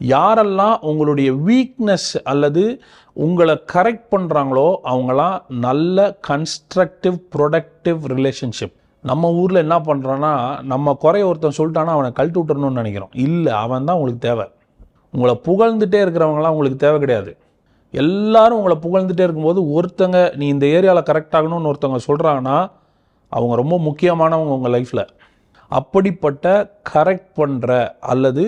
யாரெல்லாம் உங்களுடைய வீக்னஸ் அல்லது உங்களை கரெக்ட் பண்ணுறாங்களோ அவங்களாம் நல்ல கன்ஸ்ட்ரக்டிவ் ப்ரொடக்டிவ் ரிலேஷன்ஷிப் நம்ம ஊரில் என்ன பண்ணுறோன்னா நம்ம குறைய ஒருத்தன் சொல்லிட்டானா அவனை கழட்டி விட்டுறணும்னு நினைக்கிறோம். இல்லை அவன் தான் உங்களுக்கு தேவை. உங்களை புகழ்ந்துட்டே இருக்கிறவங்களாம் உங்களுக்கு தேவை கிடையாது. எல்லாரும் உங்களை புகழ்ந்துகிட்டே இருக்கும்போது ஒருத்தங்க நீ இந்த ஏரியாவில் கரெக்ட் ஆகணும்னு ஒருத்தவங்க சொல்கிறாங்கன்னா அவங்க ரொம்ப முக்கியமானவங்க உங்கள் லைஃப்பில் அப்படிப்பட்ட கரெக்ட் பண்ணுற அல்லது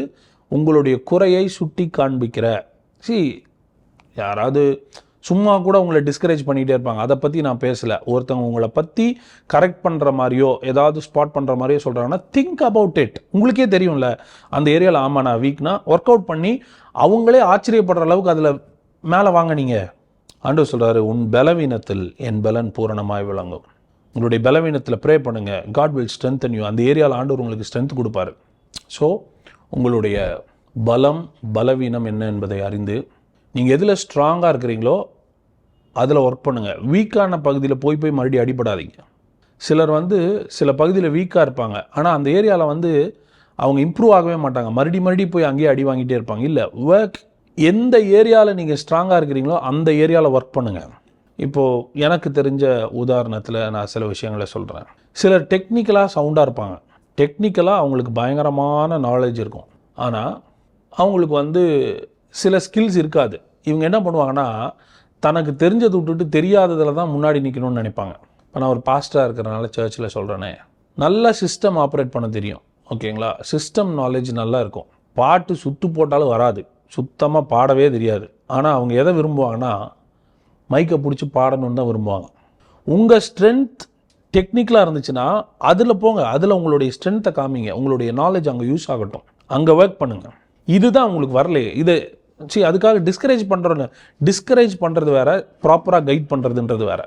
உங்களுடைய குறையை சுட்டி காண்பிக்கிற. சி யாராவது சும்மா கூட உங்களை டிஸ்கரேஜ் பண்ணிகிட்டே இருப்பாங்க. அதை பற்றி நான் பேசலை. ஒருத்தவங்க உங்களை பற்றி கரெக்ட் பண்ணுற மாதிரியோ ஏதாவது ஸ்பாட் பண்ணுற மாதிரியோ சொல்கிறாங்கன்னா திங்க் அபவுட் இட் உங்களுக்கே தெரியும்ல அந்த ஏரியாவில் ஆமாம் நான் வீக்னா ஒர்க் அவுட் பண்ணி அவங்களே ஆச்சரியப்படுற அளவுக்கு அதில் மேலே வாங்கினீங்க. ஆண்டு ஆண்டவர் சொல்கிறாரு உன் பலவீனத்தில் என் பலன் பூரணமாய் விளங்கும். உங்களுடைய பலவீனத்தில் ப்ரே பண்ணுங்க. காட் வில் ஸ்ட்ரென்த் யூ அந்த ஏரியாவில் ஆண்டவர் உங்களுக்கு ஸ்ட்ரென்த் கொடுப்பாரு. ஸோ உங்களுடைய பலம் பலவீனம் என்ன என்பதை அறிந்து நீங்கள் எதில் ஸ்ட்ராங்காக இருக்கிறீங்களோ அதில் ஒர்க் பண்ணுங்கள் வீக்கான பகுதியில் போய் போய் மறுபடியும் அடிபடாதீங்க. சிலர் வந்து சில பகுதியில் வீக்காக இருப்பாங்க. ஆனால் அந்த ஏரியாவில் வந்து அவங்க இம்ப்ரூவ் ஆகவே மாட்டாங்க. மறுபடி மறுபடி போய் அங்கேயே அடி வாங்கிட்டே இருப்பாங்க. இல்லை ஒர்க் எந்த ஏரியாவில் நீங்கள் ஸ்ட்ராங்காக இருக்கிறீங்களோ அந்த ஏரியாவில் ஒர்க் பண்ணுங்கள் இப்போது எனக்கு தெரிஞ்ச உதாரணத்தில் நான் சில விஷயங்களை சொல்கிறேன் சிலர் டெக்னிக்கலாக சவுண்டாக இருப்பாங்க. டெக்னிக்கலாக அவங்களுக்கு பயங்கரமான நாலேஜ் இருக்கும். ஆனால் அவங்களுக்கு வந்து சில ஸ்கில்ஸ் இருக்காது. இவங்க என்ன பண்ணுவாங்கன்னா தனக்கு தெரிஞ்சதை விட்டுட்டு தெரியாததில் தான் முன்னாடி நிற்கணும்னு நினைப்பாங்க. இப்போ நான் ஒரு பாஸ்டராக இருக்கிறனால சர்ச்சில் சொல்கிறேனே நல்லா சிஸ்டம் ஆப்ரேட் பண்ண தெரியும். ஓகேங்களா சிஸ்டம் நாலேஜ் நல்லா இருக்கும். பாட்டு சுத்து போட்டாலும் வராது. சுத்தமாக பாடவே தெரியாது. ஆனால் அவங்க எதை விரும்புவாங்கன்னா மைக்கை பிடிச்சி பாடணும்னு தான் விரும்புவாங்க. உங்கள் ஸ்ட்ரென்த் டெக்னிக்கலாக இருந்துச்சுன்னா அதில் போங்க. அதில் உங்களுடைய ஸ்ட்ரென்த்தை காமிங்க. உங்களுடைய நாலேஜ் அங்கே யூஸ் ஆகட்டும். அங்கே ஒர்க் பண்ணுங்கள் இதுதான் உங்களுக்கு வரலையே. இது சரி அதுக்காக டிஸ்கரேஜ் பண்ணுறோன்னு டிஸ்கரேஜ் பண்ணுறது வேற ப்ராப்பராக கைட் பண்ணுறதுன்றது வேற.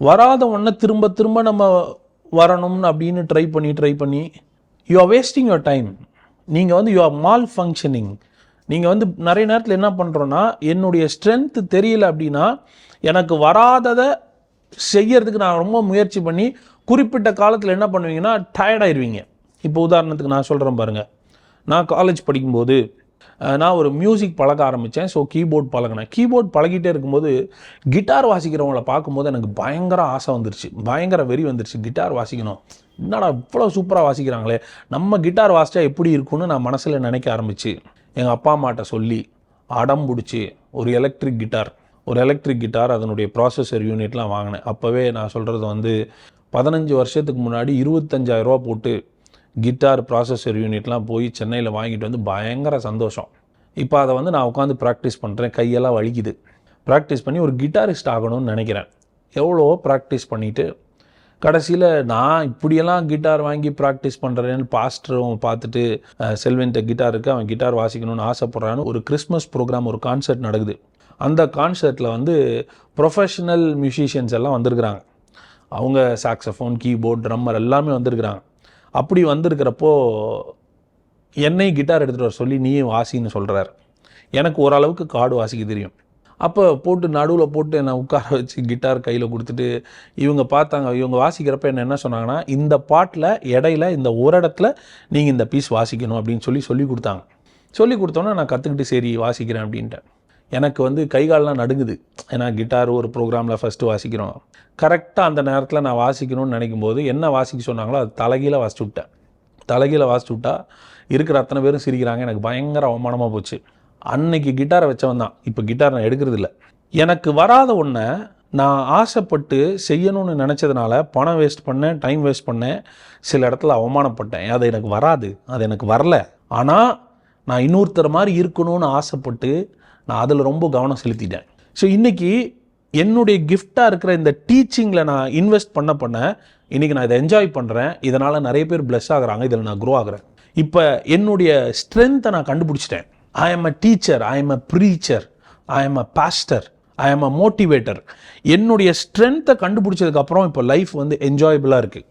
வராத ஒன்றை திரும்ப திரும்ப நம்ம வரணும்னு அப்படின்னு ட்ரை பண்ணி ட்ரை பண்ணி you are wasting your time நீங்கள் வந்து யூ ஆர் மால் ஃபங்க்ஷனிங் நீங்கள் வந்து நிறைய நேரத்தில் என்ன பண்ணுறோன்னா என்னுடைய ஸ்ட்ரென்த்து தெரியல அப்படின்னா எனக்கு வராததை செய்யறதுக்கு நான் ரொம்ப முயற்சி பண்ணி குறிப்பிட்ட காலத்தில் என்ன பண்ணுவீங்கன்னா டயர்டாயிருவீங்க இப்போ உதாரணத்துக்கு நான் சொல்கிறேன் பாருங்கள் நான் காலேஜ் படிக்கும்போது நான் ஒரு மியூசிக் பழக ஆரம்பித்தேன் ஸோ கீபோர்ட் பழகினேன். கீபோர்ட் பழகிட்டே இருக்கும்போது கிட்டார் வாசிக்கிறவங்கள பார்க்கும்போது எனக்கு பயங்கர ஆசை வந்துருச்சு. பயங்கர வெறி வந்துருச்சு. கிட்டார் வாசிக்கணும். என்னடா இவ்வளோ சூப்பராக வாசிக்கிறாங்களே. நம்ம கிட்டார் வாசிச்சா எப்படி இருக்கும்னு நான் மனசில் நினைக்க ஆரம்பிச்சு. எங்கள் அப்பா அம்மாட்ட சொல்லி அடம் பிடிச்சி ஒரு எலக்ட்ரிக் கிட்டார் ஒரு எலக்ட்ரிக் கிட்டார் அதனுடைய ப்ராசஸர் யூனிட்லாம் வாங்கினேன். அப்போவே நான் சொல்கிறது வந்து பதினஞ்சு வருஷத்துக்கு முன்னாடி 25000 ரூபா போட்டு கிட்டார் ப்ராசஸர் யூனிட்லாம் போய் சென்னையில் வாங்கிட்டு வந்து பயங்கர சந்தோஷம். இப்போ அதை வந்து நான் உட்காந்து ப்ராக்டிஸ் பண்ணுறேன் கையெல்லாம் வலிக்குது. ப்ராக்டிஸ் பண்ணி ஒரு கிட்டாரிஸ்ட் ஆகணும்னு நினைக்கிறேன். எவ்வளோ ப்ராக்டிஸ் பண்ணிவிட்டு கடைசியில் நான் இப்படியெல்லாம் கிட்டார் வாங்கி ப்ராக்டிஸ் பண்ணுறேன்னு பாஸ்டரும் பார்த்துட்டு செல்வன்ட்ட கிட்டார் இருக்குது அவன் கிட்டார் வாசிக்கணும்னு ஆசைப்பட்றான்னு ஒரு கிறிஸ்மஸ் ப்ரோக்ராம் ஒரு கான்சர்ட் நடக்குது. அந்த கான்சர்ட்டில் வந்து ப்ரொஃபஷனல் மியூசிஷியன்ஸ் எல்லாம் வந்திருக்கிறாங்க. அவங்க சாக்ஸஃபோன் கீபோர்ட் ட்ரம்மர் எல்லாமே வந்திருக்கிறாங்க. அப்படி வந்திருக்கிறப்போ என்னை கிட்டார் எடுத்துகிட்டு வர சொல்லி நீயும் வாசின்னு சொல்கிறார் எனக்கு ஓரளவுக்கு காடு வாசிக்க தெரியும். அப்போ போட்டு நடுவில் போட்டு என்னை உட்கார வச்சு கிட்டார் கையில் கொடுத்துட்டு இவங்க பார்த்தாங்க இவங்க வாசிக்கிறப்ப என்ன என்ன சொன்னாங்கன்னா இந்த பாட்டில் இடையில இந்த ஒரு இடத்துல நீங்கள் இந்த பீஸ் வாசிக்கணும் அப்படின்னு சொல்லி சொல்லி கொடுத்தாங்க. சொல்லி கொடுத்தோன்னே நான் கற்றுக்கிட்டு சரி வாசிக்கிறேன் அப்படின்ட்டேன். எனக்கு வந்து கைகாலெலாம் நடுங்குது. ஏன்னா கிட்டார் ஒரு ப்ரோக்ராமில் ஃபஸ்ட்டு வாசிக்கிறோம். கரெக்டாக அந்த நேரத்தில் நான் வாசிக்கணும்னு நினைக்கும் போது என்ன வாசிக்க சொன்னாங்களோ அது தலைகீழ வாசிச்சு விட்டேன். தலைகீழ வாசிச்சு விட்டா இருக்கிற அத்தனை பேரும் சிரிக்கிறாங்க. எனக்கு பயங்கர அவமானமாக போச்சு. அன்னைக்கு கிட்டாரை வச்சவன் தான். இப்போ கிட்டார் நான் எடுக்கிறது இல்லை எனக்கு வராத ஒன்றை நான் ஆசைப்பட்டு செய்யணும்னு நினச்சதுனால பணம் வேஸ்ட் பண்ணேன் டைம் வேஸ்ட் பண்ணேன். சில இடத்துல அவமானப்பட்டேன். அது எனக்கு வராது. அது எனக்கு வரல. ஆனால் நான் இன்னொருத்தர் மாதிரி இருக்கணும்னு ஆசைப்பட்டு நான் அதில் ரொம்ப கவனம் செலுத்திட்டேன். ஸோ இன்றைக்கி என்னுடைய கிஃப்டாக இருக்கிற இந்த டீச்சிங்கில் நான் இன்வெஸ்ட் பண்ண பண்ண இன்றைக்கி நான் இதை என்ஜாய் பண்ணுறேன் இதனால் நிறைய பேர் ப்ளஸ் ஆகுறாங்க. இதில் நான் க்ரோ ஆகுறேன். இப்போ என்னுடைய ஸ்ட்ரென்த்தை நான் கண்டுபிடிச்சிட்டேன். I am a teacher I am a preacher I am a pastor I am a motivator என்னுடைய ஸ்ட்ரென்த்தை கண்டுபிடிச்சதுக்கப்புறம் இப்போ லைஃப் வந்து என்ஜாயபிளாக இருக்குது